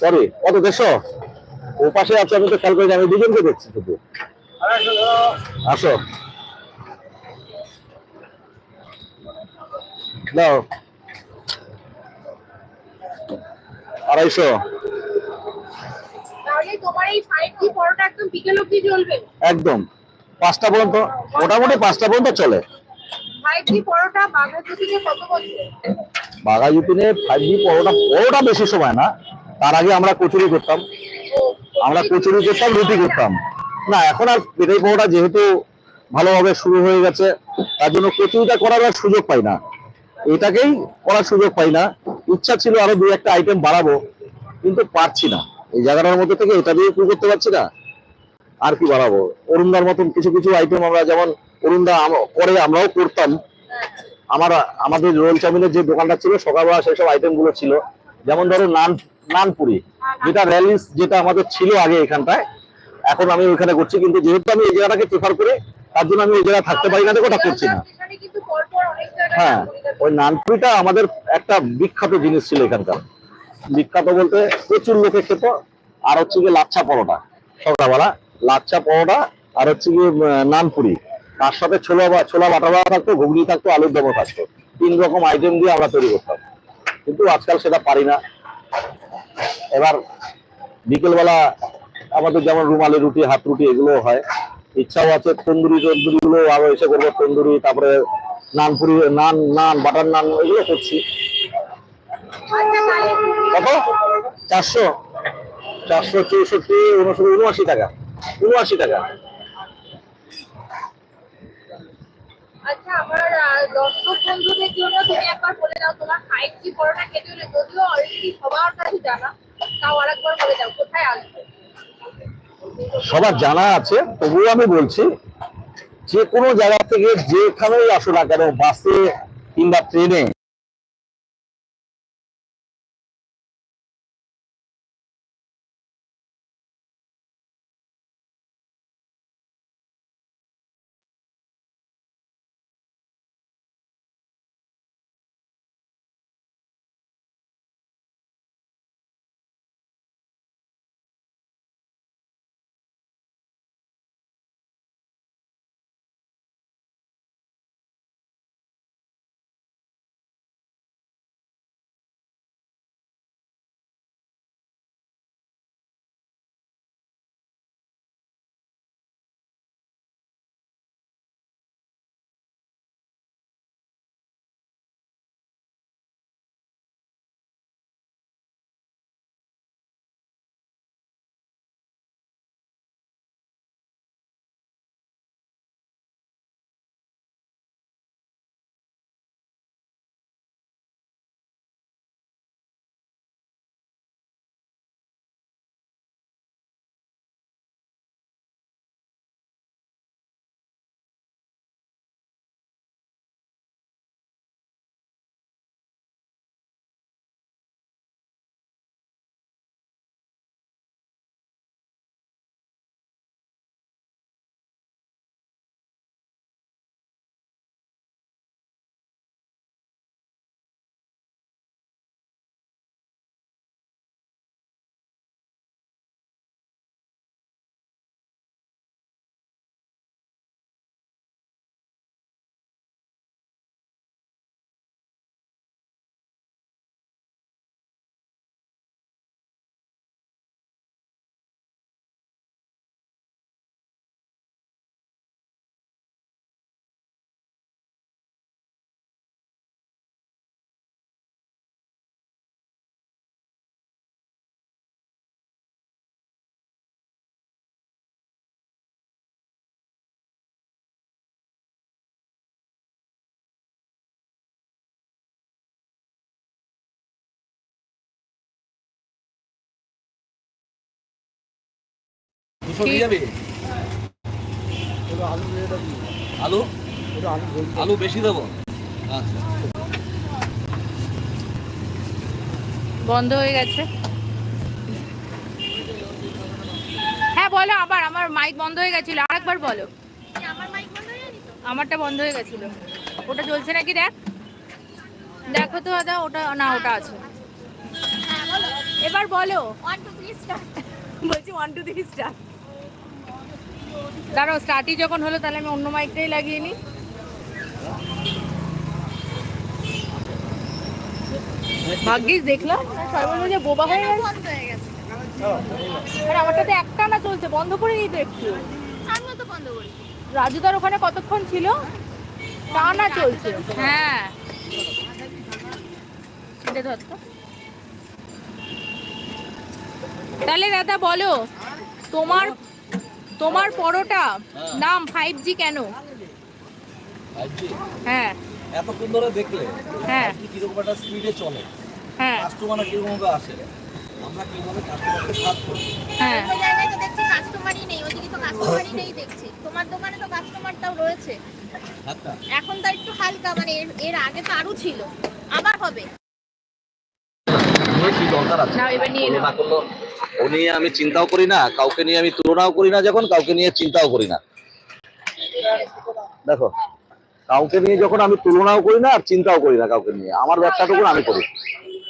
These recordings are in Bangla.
সরি কত দেড়শো ও পাশে আছে আমি তো খেয়াল করি আমি দুজনকে দেখছি শুধু। আসো। দাও আড়াইশো। একদম পাঁচটা পর্যন্ত মোটামুটি পাঁচটা পর্যন্ত চলে। ফাইভ জি পরোটা বাঘাটি থেকে কত বছর? বাঘাযতীনে ফাইভ জি পরোটা পরোটা বেশি সময় না। তার আগে আমরা কচুরি করতাম। আমরা কচুরি করতাম, রুটি করতাম। না, এখন আর পেটাই পরোটা যেহেতু ভালোভাবে শুরু হয়ে গেছে, তার জন্য কচুরিটা করার আর সুযোগ পাই না। এটাকেই করার সুযোগ পাই না। ইচ্ছা ছিল আরও দুই একটা আইটেম বাড়াবো, কিন্তু পারছি না। এই জায়গাটার মধ্যে থেকে এটা দিয়ে শুরু করতে পারছি না। আর কি বাড়াবো? অরুণদার মতন কিছু কিছু আইটেম আমরা, যেমন অরুণদা করে আমরাও করতাম। আমার, আমাদের রোল চাউমিনের যে দোকানটা ছিল, সকালবেলা সেই সব আইটেমগুলো ছিল। যেমন ধরো নান নানপুরি, যেটা র্যালিস যেটা আমাদের ছিল আগে এখানটায়, এখন আমি ওইখানে করছি, কিন্তু যেহেতু আমি এই জায়গাটাকে প্রেফার করি, তার জন্য আমি এই জায়গায় থাকতে পারি না, ওটা করছি না। হ্যাঁ ওই নানপুরিটা আমাদের একটা বিখ্যাত জিনিস ছিল এখানকার। বিখ্যাত বলতে প্রচুর লোকে খেত, আর হচ্ছে গিয়ে লাচ্ছা পরোটা, সকালবেলা। লাচ্ছা পরোটা, আর হচ্ছে গিয়ে নানপুরি। তার সাথে ছোলা ছোলা বাটা বাটা থাকতো, ঘুগনি থাকতো, আলুর দমও থাকতো। তিন রকম আইটেম দিয়ে আমরা তৈরি করতাম। কিন্তু আজকাল সেটা পারি না। এবার বিকেলবেলা আমাদের যেমন রুমালি রুটি, হাত রুটি এগুলো হয়। ইচ্ছাও আছে তন্দুরি তন্দুরি গুলো আরও এসে করব, তন্দুরি, তারপরে নানপুরি, নান নান, বাটার নান, এগুলো করছি। কত? চারশো। চারশো চৌষট্টি উনআশি টাকা উনআশি টাকা। আচ্ছা আমার দর্শক বন্ধুদের জন্য তুমি একবার বলে দাও তোমার ফাইভ জি না কেটে হলে যদিও অলরেডি সবার কাছে জানা, তাও আরেকবার বলে দাও, কোথায় আসবে? সবার জানা আছে, তবুও আমি বলছি, যে কোনো জায়গা থেকে যেখানেই আসো না কেন, বাসে কিংবা ট্রেনে আলু আলু? বেশি দেবো? আচ্ছা। বন্ধ হয়ে গেছে। হ্যাঁ বলো আবার আমার মাইক বন্ধ হয়ে গেছিল। আরেকবার বলো। আমারটা বন্ধ হয়ে গেছিল। ওটা চলছে নাকি দেখ? দেখো তো দাদা ওটা না ওটা আছে। এবার বলো। ওয়ান টু থ্রি স্টার বলছি ওয়ান টু থ্রি স্টার দাঁড়াও স্টার্টই যখন হলো তাহলে আমি অন্য মাইকটাই লাগিয়ে নিই। ভাগ্যিস দেখলাম বলব যে বোবা হয়ে গেছে। আমারটাতে একটা না চলছে বন্ধ করে দিই তো একটু। আমিও তো বন্ধ করি। রাজুদার ওখানে কতক্ষণ ছিল? টানা চলছে। হ্যাঁ। তো। তাহলে দাদা বলো তোমার তোমার পরোটা? নাম ফাইভ জি কেন? হ্যাঁ। এতক্ষণ ধরে দেখলে হ্যাঁ। কীরকম একটা স্পিডে চলে। হ্যাঁ। কাস্টমার কীরকম ভাবে আসে? আমরা কীভাবে কাস্টমারকে করি? হ্যাঁ। ওই জায়গায় তো দেখছি কাস্টমারই নেই ওইদিকে তো কাস্টমারই নেই দেখছি। তোমার দোকানে তো কাস্টমারটাও রয়েছে। আচ্ছা। এখন তো একটু হালকা মানে এর এর আগে তো আরও ছিল। আবার হবে। দরকার আছে? করল আমি চিন্তাও করি না কাউকে নিয়ে আমি তুলনাও করি না যখন কাউকে নিয়ে চিন্তাও করি না। দেখো কাউকে নিয়ে যখন আমি তুলনাও করি না আর চিন্তাও করি না কাউকে নিয়ে আমার ব্যবসাটুকু আমি করি।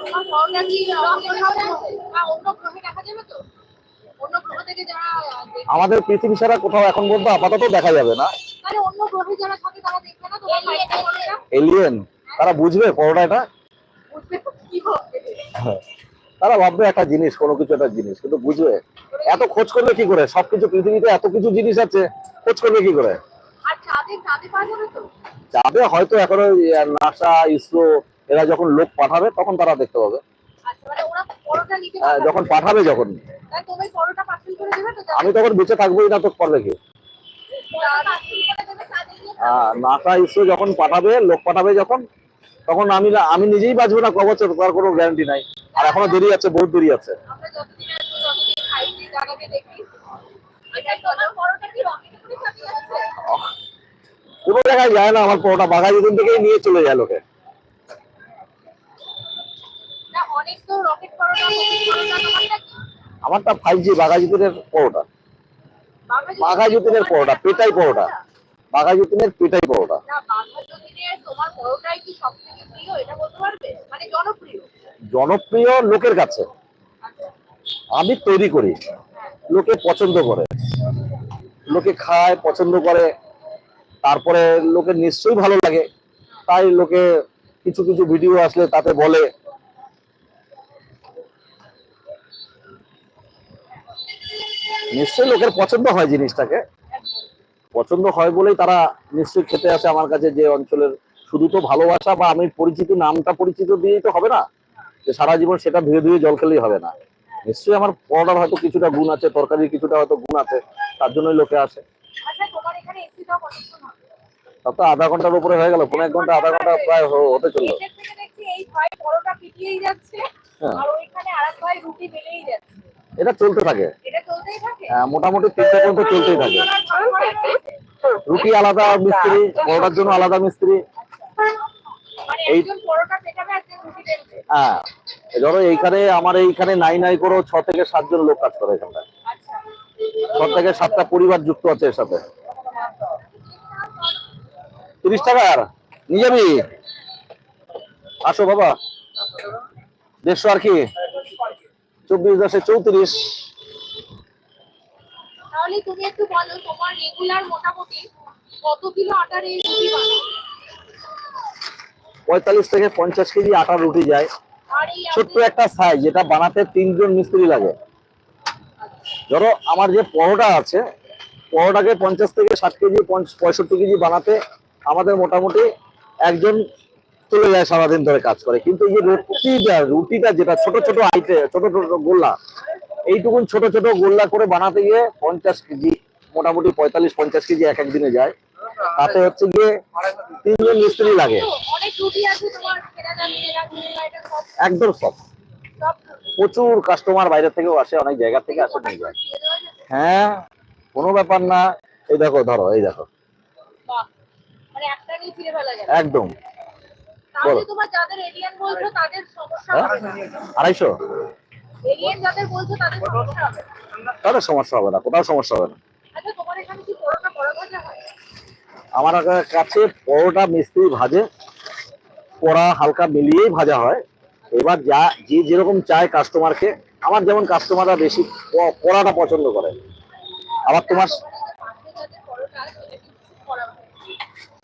তোমার পরোটা কি রকেট হাউসে আছে? বা অন্য গ্রহে দেখা যাবে তো অন্য গ্রহ থেকে যারা দেখবে, আমাদের পৃথিবী ছাড়া কোথাও এখন পর্যন্ত আপাতত দেখা যাবে না। তাহলে অন্য গ্রহে যারা থাকে তারা দেখবে না তোমার ফাইভ জি পরোটা এলিয়েন তারা বুঝবে পরোটা এটা তারা ভাববে একটা জিনিস কোনো কিছু একটা জিনিস কিন্তু বুঝবে এত খোঁজ করবে কি করে? সবকিছু পৃথিবীতে এত কিছু জিনিস আছে খোঁজ করবে কি করে? চাঁদে হয়তো এখনও নাসা ইসরো এরা যখন লোক পাঠাবে তখন তারা দেখতে পাবে। আচ্ছা মানে পারবে। যখন পাঠাবে যখন। আমি তখন বেঁচে থাকবোই না তো করবে কি? নাসা ইসরো যখন পাঠাবে লোক পাঠাবে যখন তখন আমি আমি নিজেই বাঁচবো না ক বছর তার কোনো গ্যারান্টি নাই। আর এখনও দেরি আছে বহুত দেরি আছে। কোনো জায়গায় যায় না আমার পরোটা বাঘাযতীন থেকেই নিয়ে চলে যায় লোকে। আমারটা ফাইভ জি বাঘাযতীনের পরোটা। বাঘাযতীনের পরোটা পেটাই পরোটা। বাঘাযতীনের পেটাই পরোটা। মানে জনপ্রিয়? জনপ্রিয় লোকের কাছে। আচ্ছা। আমি তৈরি করি। লোকে পছন্দ করে। লোকে খায় পছন্দ করে। তারপরে লোকে নিশ্চয়ই ভালো লাগে। তাই লোকে কিছু কিছু ভিডিও আসলে তাতে বলে। নিশ্চয়ই লোকের পছন্দ হয় জিনিসটাকে। পছন্দ হয় বলেই তারা নিশ্চয়ই খেতে আসে আমার কাছে যে অঞ্চলের। শুধু তো ভালোবাসা বা আমি পরিচিত নামটা পরিচিত দিয়েই তো হবে না। যে সারা জীবন সেটা ধুয়ে ধুয়ে জল খেলেই হবে না। নিশ্চয়ই আমার পরোটার হয়তো কিছুটা গুণ আছে তরকারির কিছুটা হয়তো গুণ আছে তার জন্যই লোকে আসে। আচ্ছা তার তো আধা ঘণ্টার উপরে হয়ে গেল পনেরো ঘণ্টা আধা ঘণ্টা প্রায় হতে চলল। এদের থেকে দেখছি এই ভাই পরোটা পিটিয়েই যাচ্ছে হ্যাঁ। আর ওইখানে আরেক ভাই রুটি বেলেই যাচ্ছে। এটা চলতে থাকে। আহ, মোটামুটি তিনটা পর্যন্ত চলতেই থাকে। রুটি আলাদা মিস্ত্রি পরোটার জন্য আলাদা মিস্ত্রি। মানে এই- হ্যাঁ ধরো এইখানে আমার এইখানে নাই নাই করেও ছ থেকে সাতজন লোক কাজ করে এখানটা আচ্ছা। ছ থেকে সাতটা পরিবার যুক্ত আছে এর সাথে। তিরিশ টাকা আর? নিয়ে যাবি আসো বাবা। দেড়শো আর কি? চব্বিশ দশে চৌত্রিশ। তাহলে তুমি একটু বলো তোমার রেগুলার মোটামুটি কত কিলো আটার এই রুটি পঁয়তাল্লিশ থেকে পঞ্চাশ কেজি আটা রুটি যায়। ছোট্ট একটা সাইজ যেটা বানাতে তিনজন মিস্ত্রি লাগে। ধরো আমার যে পরোটা আছে পরোটাকে পঞ্চাশ থেকে ষাট কেজি পঁয়ষট্টি কেজি বানাতে আমাদের মোটামুটি একজন চলে যায় সারাদিন ধরে কাজ করে। কিন্তু এই যে রুটিটা রুটিটা যেটা ছোট ছোট আইটে ছোট ছোট গোল্লা এইটুকুন ছোট ছোট গোল্লা করে বানাতে গিয়ে পঞ্চাশ কেজি মোটামুটি পঁয়তাল্লিশ পঞ্চাশ কেজি এক একদিনে যায়। তাতে হচ্ছে গিয়ে তিনজন মিস্ত্রি লাগে। একদম সব। প্রচুর কাস্টমার বাইরে থেকেও আসে অনেক জায়গা থেকে আসে নিয়ে যায় হ্যাঁ কোনো ব্যাপার না। এই দেখো ধরো এই দেখো। মানে একদম। বলো। তোমার যাদের এলিয়ান বলছো তাদের সমস্যা হ্যাঁ? আড়াইশো? এলিয়ান যাদের বলছো তাদের সমস্যা হবে না। তাহলে সমস্যা হবে না কোথাও সমস্যা হবে না। আচ্ছা তোমার এখানে কি পরোটা বড় ভাজা হয়? আমার কাছে পরোটা মিস্ত্রি ভাজে কড়া হালকা মিলিয়েই ভাজা হয়। এবার যা যে যেরকম চায় কাস্টমারকে আমার যেমন কাস্টমাররা বেশি কড়াটা পছন্দ করে। আবার তোমার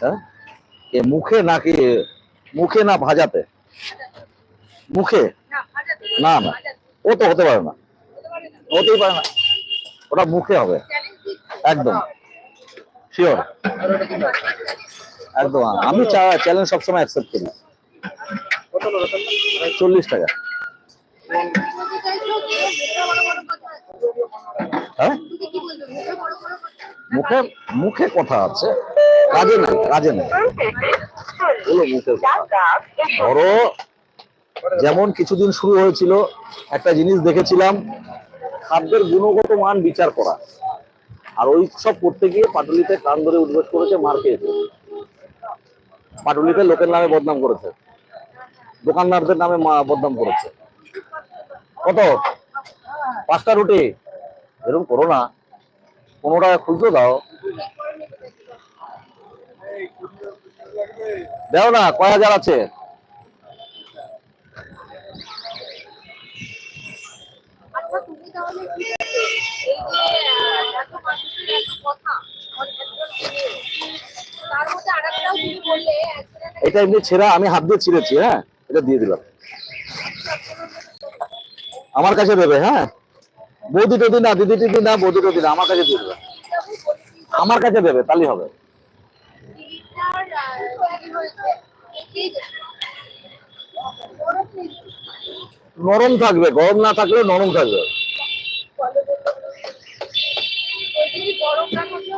হয়। মুখে নাকি মুখে না ভাজাতে? মুখে? না না ও তো হতে পারে না। হতেই পারে না। ওটা মুখে হবে। একদম। শিওর একদম। আমি চ্যালেঞ্জ সবসময় অ্যাকসেপ্ট করি। চল্লিশ টাকা। হ্যাঁ? মুখে মুখে কথা আছে। কাজে নাই কাজে ধরো, যেমন কিছুদিন শুরু হয়েছিল, একটা জিনিস দেখেছিলাম, খাদ্যের গুণগত মান বিচার করা। আর ওই সব করতে গিয়ে পাটুলিতে কান ধরে উদ্বোস করেছে, মার খেয়েছে। পাটুলিতে লোকের নামে বদনাম করেছে। দোকানদারদের নামে বদনাম করেছে। কত? পাঁচটা রুটি? এরকম করো না। পনেরো টাকা খুচরো দাও দাও না কয় হাজার আছে আচ্ছা তুমি তাহলে কি বলছো? এই যে আহ, এত মানুষের এত কথা অনেক একজনকে নিয়ে, তার মধ্যে আরেকটাও না বললে হাজার আছে? এটা এমনি ছেঁড়া আমি হাত দিয়ে ছিঁড়েছি হ্যাঁ? এটা দিয়ে দিলাম। আমার কাছে দেবে হ্যাঁ? বৌদি টদি না দিদি টিদি না বৌদি টদি না আমার কাছে দিয়ে দেবে। আমার কাছে দেবে তাহলেই হবে সিলিন্ডার, আহ, কি হয়েছে? এই যে, ওরা কি নরম থাকবে গরম না থাকলে নরম থাকবে। গরম না। গরম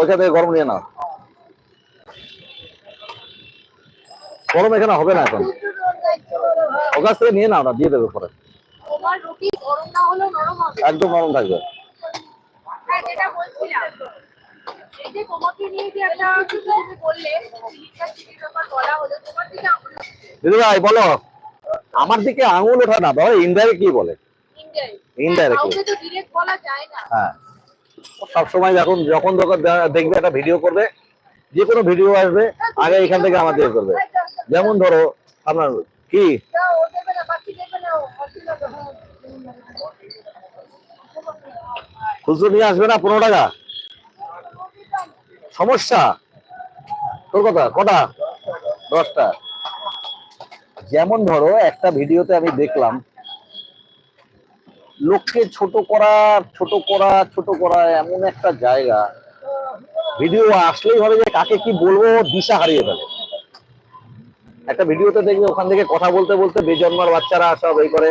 ওইখান থেকে গরম নিয়ে নাও। গরম এখানে হবে না এখন। কাছ থেকে নিয়ে নাও না দিয়ে দেবে পরে। গরম না একদম নরম থাকবে। হ্যাঁ যেটা বলছিলাম। এই যে তোমাকে নিয়ে যে একটা কিছু তুমি বললে ব্যাপার বলা হলো তোমার দিকে আঙুল দিদি ভাই বলো। আমার দিকে আঙুল ওঠা না ধরো বলে। ইনডাইরেক্ট ইনডাইরেক্টলি কাউকে তো ডিরেক্ট বলা যায় না। হ্যাঁ। সবসময় যখন যখন দেখবে একটা ভিডিও করবে যে কোনো ভিডিও আসবে আগে এখান থেকে আমাদের করবে। যেমন ধরো আপনার কি? হ্যাঁ। খুচরো নিয়ে আসবে না পনেরো টাকা? সমস্যা? তোর কথা, কটা? দশটা। যেমন ধরো, একটা ভিডিওতে আমি দেখলাম, লোককে ছোট করা ছোট করা ছোট করা এমন একটা জায়গা। ভিডিও আসলেই হবে যে কাকে কি বলব, দিশা হারিয়ে ফেলে। একটা ভিডিওতে দেখবে ওখান থেকে কথা বলতে বলতে বেজন্মার বাচ্চারা সব এই করে,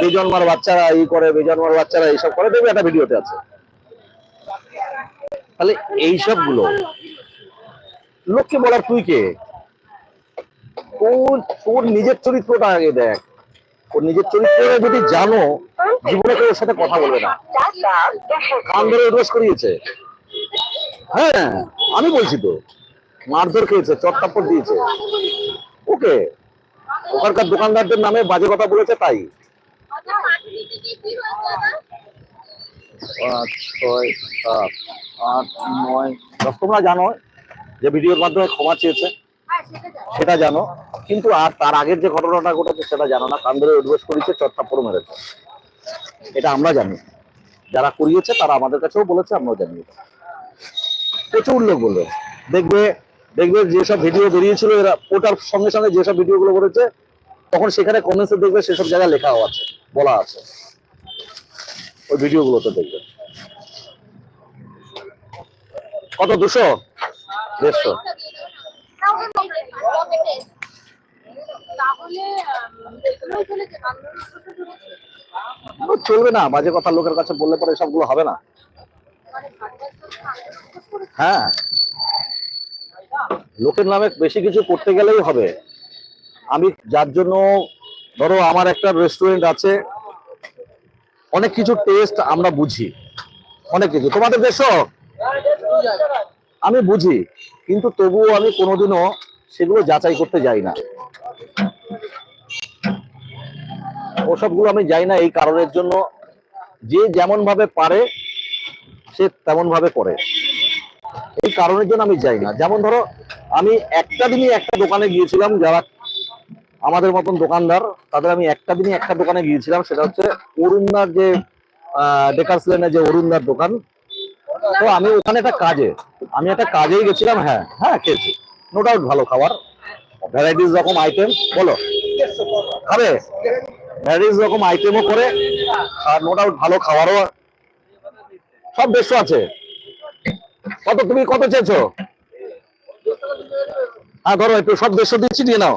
বেজন্মার বাচ্চারা এই করে, বেজন্মার বাচ্চারা এইসব করে, দেখবে একটা ভিডিওতে আছে। তাহলে এইসবগুলো লোককে বলার তুই কে? তোর নিজের চরিত্রটা আগে দেখ। ওর নিজের চরিত্রটা যদি জানো, জীবনে ওর সাথে কথা বলবে না। কান ধরে রোজ করিয়েছে। হ্যাঁ আমি বলছি তো। মারধর খেয়েছে চট্টাপ্পর দিয়েছে। ওকে। ওখানকার দোকানদারদের নামে বাজে কথা বলেছে তাই। পাঁচ, ছয়, সাত। আট, নয়, দশ। তোমরা জানো যে ভিডিওর মাধ্যমে ক্ষমা চেয়েছে, সেটা জানো। কিন্তু আর তার আগের যে ঘটনাটা ঘটেছে, সেটা জানো না। কান্দরে উদ্বেশ করেছে চট্টাপ্পর মেরেছে। এটা আমরা জানি। যারা করিয়েছে, তারা আমাদের কাছেও বলেছে, আমরাও জানি প্রচুর লোক বলবে। দেখবে দেখবে যেসব ভিডিও বেরিয়েছিল, এরা ওটার সঙ্গে সঙ্গে যেসব ভিডিও গুলো করেছে, তখন সেখানে কমেন্টসে দেখবে সেসব জায়গায় লেখাও আছে, বলা আছে। ওই ভিডিও গুলোতে দেখবে। কত, দুশো? দেড়শো। চলবে না বাজে কথা লোকের কাছে বললে পরে সবগুলো হবে না। হ্যাঁ। লোকের নামে বেশি কিছু করতে গেলেই হবে। আমি যার জন্য, ধরো আমার একটা রেস্টুরেন্ট আছে, অনেক কিছু টেস্ট আমরা বুঝি। অনেক কিছু। তোমাদের দেশও আমি বুঝি, কিন্তু তবুও আমি কোনোদিনও সেগুলো যাচাই করতে যাই না। ওসবগুলো আমি যাই না, এই কারণের জন্য যে যেমন ভাবে পারে, সে তেমন ভাবে করে। এই কারণের জন্য আমি যাই না। যেমন ধরো, আমি একটা দিনই একটা দোকানে গিয়েছিলাম, যারা আমাদের মতন দোকানদার, তাদের আমি একটা দিনই একটা দোকানে গিয়েছিলাম, সেটা হচ্ছে অরুণদার যে ডেকার্স লেনের যে অরুণদার দোকান তো আমি ওখানে একটা কাজে, আমি একটা কাজেই গেছিলাম হ্যাঁ হ্যাঁ খেয়েছি। নো ডাউট ভালো খাবার। ভ্যারাইটিস রকম আইটেম বলো। খাবে? ভ্যারাইটিস রকম আইটেমও করে, আর নো ডাউট ভালো খাবারও সব দেড়শো আছে। কত তুমি, কত চেয়েছো? হ্যাঁ ধরো, একটু সব দেড়শো দিচ্ছি, নিয়ে নাও।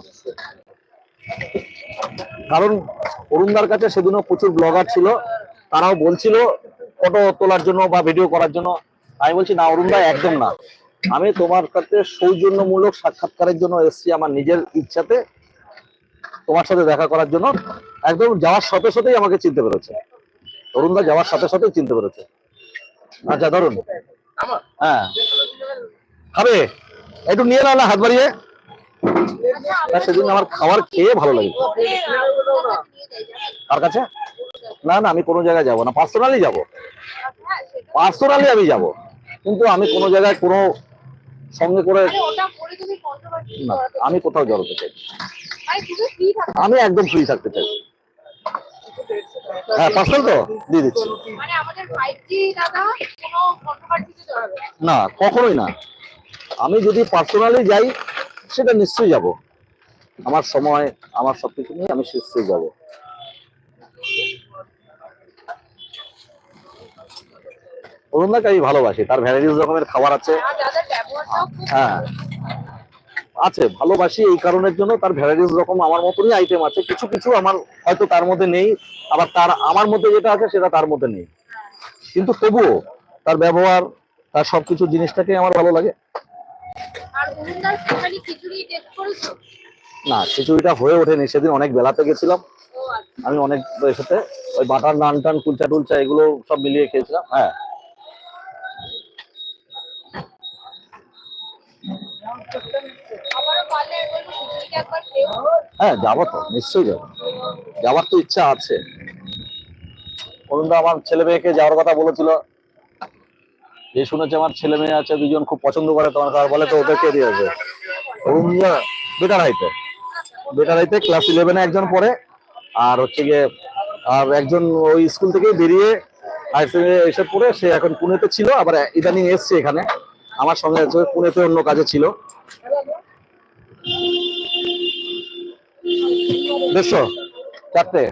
কারণ অরুণদার কাছে সেদিনও প্রচুর ব্লগার ছিল, তারাও বলছিল ফটো তোলার জন্য বা ভিডিও করার জন্য, আমি বলছি না অরুণদা একদম না। আমি তোমার কাছে সৌজন্যমূলক সাক্ষাৎকারের জন্য এসেছি আমার নিজের ইচ্ছাতে তোমার সাথে দেখা করার জন্য। একদম যাওয়ার সাথে সাথেই আমাকে চিনতে পেরেছে। অরুণদা যাওয়ার সাথে সাথেই চিনতে পেরেছে। আচ্ছা ধরুন। হ্যাঁ। খাবে? একটু নিয়ে না হাত বাড়িয়ে। সেদিন আমার খাবার খেয়ে ভালো লাগে কার কাছে? না না আমি কোনো জায়গায় যাব না। পার্সোনালি যাব। পার্সোনালি আমি যাব। কিন্তু আমি কোনো জায়গায় কোনো সঙ্গে করে না আমি কোথাও জড়াতে চাই। আমি একদম ফ্রি থাকতে চাই। হ্যাঁ পার্সেল তো? দিয়ে দিচ্ছি। মানে আমাদের 5G দাদা কোনো controversy তে জড়াবে না। না কখনোই না। আমি যদি পার্সোনালি যাই সেটা নিশ্চয়ই যাব। আমার সময় আমার সবকিছু নিয়ে আমি নিশ্চয়ই যাব। অরুণদাকে আমি ভালোবাসি তার ভ্যারাইটিস রকমের খাবার আছে। হ্যাঁ। আছে ভালোবাসি এই কারণের জন্য তার ভ্যারাইটিস রকম আমার মতনই আইটেম আছে। কিছু কিছু আমার হয়তো তার মধ্যে নেই আবার তার আমার মধ্যে যেটা আছে সেটা তার মধ্যে নেই। কিন্তু তবুও তার ব্যবহার তার সবকিছু জিনিসটাকে আমার ভালো লাগে। না খিচুড়িটা হয়ে ওঠেনি সেদিন অনেক বেলাতে গেছিলাম। আচ্ছা। আমি অনেক সাথে ওই বাটার নান টান কুলচা টুলচা এগুলো সব মিলিয়ে খেয়েছিলাম হ্যাঁ আমারও পারলে আমি বলব খিচুড়িটা একবার খেও হ্যাঁ যাব তো, নিশ্চয়ই যাব। যাওয়ার তো ইচ্ছা আছে। অরুণদা, আমার ছেলে মেয়েকে যাওয়ার কথা বলেছিল। যে শুনেছে আমার ছেলে মেয়ে আছে, দুজন খুব পছন্দ করে তোমার কার বলে তো ওদেরকে দিয়ে আছে অরুণদা বেটার হাইতে বেটার হাইতে ক্লাস ইলেভেনে একজন পড়ে, আর হচ্ছে গিয়ে, আর একজন ওই স্কুল থেকে বেরিয়ে হায়ার সেকেন্ডারি এসে পড়ে, সে এখন পুনেতে ছিল, আবার ইদানিং এসছে এখানে। আমার সঙ্গে পুনেতে অন্য কাজে ছিল। দেড়শো চারটে?